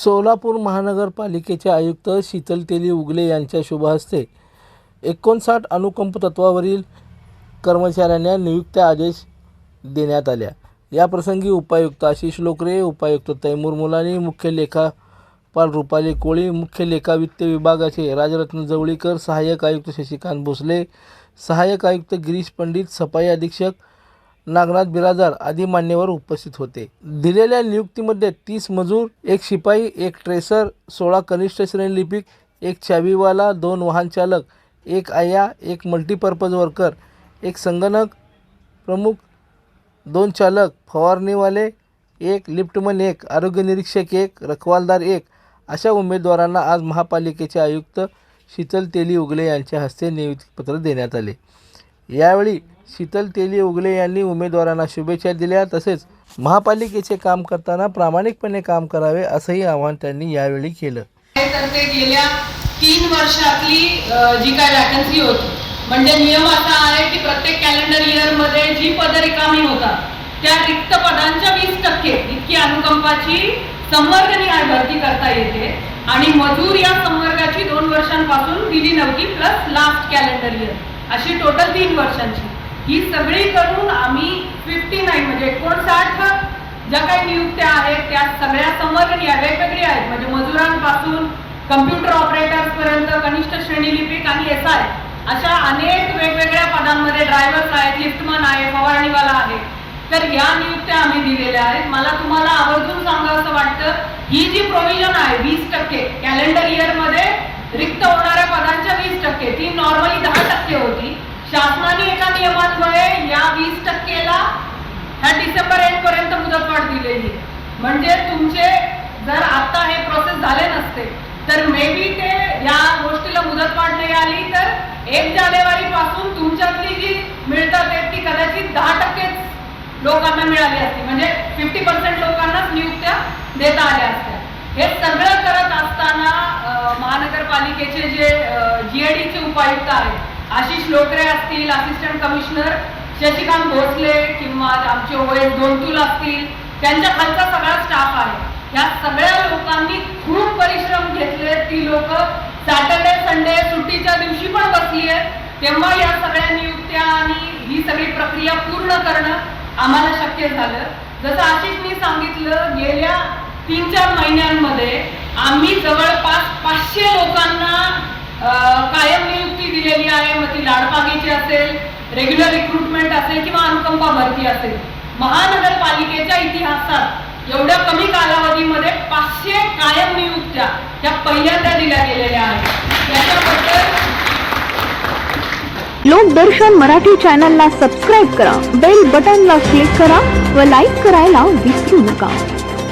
सोलापूर महानगरपालिकेचे आयुक्त शीतल तेली उगले यांच्या शुभ हस्ते एकोणसाठ अनुकंप तत्वावरील कर्मचाऱ्यांना नियुक्त्या आदेश देण्यात आल्या याप्रसंगी उपायुक्त आशिष लोकरे उपायुक्त तैमूर मुलानी मुख्य लेखापाल रुपाली कोळी मुख्य लेखा वित्त विभागाचे राजरत्न जवळीकर सहाय्यक आयुक्त शशिकांत भोसले सहाय्यक आयुक्त गिरीश पंडित सफाई अधीक्षक नागनाथ बिराजदार आदी मान्यवर उपस्थित होते. दिलेल्या नियुक्तीमध्ये तीस मजूर एक शिपाई एक ट्रेसर सोळा कनिष्ठ श्रेणी लिपिक एक चावीवाला दोन वाहन चालक एक आया एक मल्टीपर्पज वर्कर एक संगणक प्रमुख दोन चालक फवारणीवाले एक लिफ्टमन एक आरोग्य निरीक्षक एक रखवालदार एक अशा उमेदवारांना आज महापालिकेचे आयुक्त शीतल तेली उगले यांच्या हस्ते नियुक्तीपत्र देण्यात आले. यावेळी शीतल तेली उगले यांनी उमेदवारांना शुभेच्छा दिल्या. तसेच महापालिकेचे काम करताना प्रामाणिकपणे काम करावे असंही आवाहन त्यांनी यावेळी केलं. गेल्या तीन वर्षातली जी काय वॅकन्सी होती म्हणजे नियम असा आहे की प्रत्येक कॅलेंडर इयरमध्ये जी पद रिकामी होतात त्या रिक्त पदांच्या वीस टक्के इतकी अनुकंपाची संवर्गणी आज भरती करता येते. आणि मजूर या संवर्गाची दोन वर्षांपासून दिली नव्हती प्लस लास्ट कॅलेंडर इयर अशी टोटल तीन वर्षांची. ही सगळी करून आम्ही फिफ्टी नाईन म्हणजे एकोणसाठ ज्या काही नियुक्त्या आहेत त्या सगळ्या संवर्गणी या वेगवेगळ्या आहेत. म्हणजे मजुरांपासून कम्प्युटर ऑपरेटर्सपर्यंत कनिष्ठ श्रेणी लिपिक आणि एस आय अशा अनेक वेगवेगळ्या पदांमध्ये ड्रायव्हर्स आहेत लिफ्टमन आहे फवारणीवाला आहे. तर या नियुक्त्या आम्ही दिलेल्या आहेत. मला तुम्हाला आवर्जून सांगावं वाटतं ही जी प्रोव्हिजन आहे वीस टक्के कॅलेंडर इयरमध्ये रिक्त होणाऱ्या पदांच्या वीस टक्के ती नॉर्मली दहा टक्के होती. शासनाने नियमांमुळे या वीस टक्केला ह्या डिसेंबर एंड पर्यंत मुदतवाढ दिलेली. म्हणजे तुमचे जर आता हे प्रोसेस झाले नसते तर मे बी ते या गोष्टीला मुदतवाढ नाही आली तर एक जानेवारी पासून तुमच्यातली जी मिळतात ती कदाचित दहा टक्केच लोकांना मिळाली असती. म्हणजे फिफ्टी पर्सेंट लोकांनाच नियुक्त्या देता आल्या असत्या. हे सगळं करत असताना महानगरपालिकेचे जे जीएडीचे उपायुक्त आहेत आशिष लोकरे असतील असिस्टंट कमिशनर शशिकांत भोसले किंवा आमचे ओएस दोनतुल असतील त्यांच्या खालचा सगळा स्टाफ आहे. या सगळ्या लोकांनी खूप परिश्रम घेतले. ती लोक सॅटर्डे संडे सुट्टीच्या दिवशी पण बसली आहेत. तेव्हा या सगळ्या नियुक्त्या आणि ही सगळी प्रक्रिया पूर्ण करणं आम्हाला शक्य झालं. जसं आशिषनी सांगितलं गेल्या तीन चार महिन्यांमध्ये आम्ही जवळपास पाचशे लोकांना अं, आहे मग ती लाडपागीची असेल रेग्युलर रिक्रुटमेंट असेल किंवा अनुकंपा भरती असेल. महानगरपालिकेच्या इतिहासात एवढ्या कमी कालावधीमध्ये पाचशे कायम नियुक्त्या त्या पहिल्यांदा दिल्या गेलेल्या आहेत. याच्याबद्दल लोकदर्शन मराठी चॅनलला सबस्क्राईब करा बेल बटनला क्लिक करा व लाईक करायला विसरू नका.